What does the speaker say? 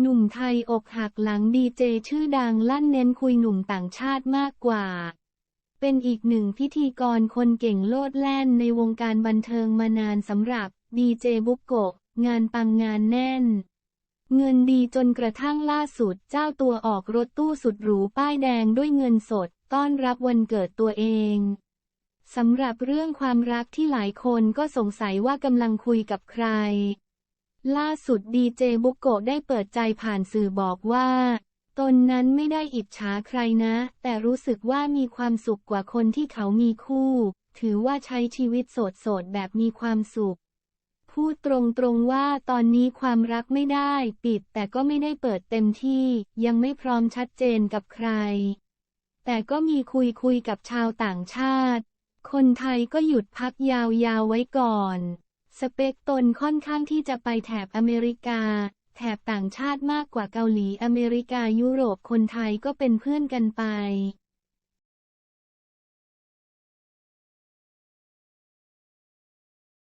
หนุ่มไทยอกหักหลังดีเจชื่อดังลั่นเน้นคุยหนุ่มต่างชาติมากกว่า เป็นอีกหนึ่งพิธีกรคนเก่งโลดแล่นในวงการบันเทิงมานานสำหรับดีเจบุกโกะงานปังงานแน่น เงินดีจนกระทั่งล่าสุดเจ้าตัวออกรถตู้สุดหรูป้ายแดงด้วยเงินสด ต้อนรับวันเกิดตัวเองสำหรับเรื่องความรักที่หลายคนก็สงสัยว่ากำลังคุยกับใคร ล่าสุดดีเจบุกโกะได้เปิดใจผ่านสื่อบอกว่า ตนนั้นไม่ได้อิจฉาใครนะ แต่รู้สึกว่ามีความสุขกว่าคนที่เขามีคู่ ถือว่าใช้ชีวิตโสดๆ แบบมีความสุข พูดตรงๆว่าตอนนี้ความรักไม่ได้ปิด แต่ก็ไม่ได้เปิดเต็มที่ ยังไม่พร้อมชัดเจนกับใคร แต่ก็มีคุยคุยกับชาวต่างชาติ คนไทยก็หยุดพักยาวๆไว้ก่อน สเปคตนค่อนข้างที่จะไปแถบอเมริกา แถบต่างชาติมากกว่าเกาหลีอเมริกายุโรปคนไทยก็เป็นเพื่อนกันไป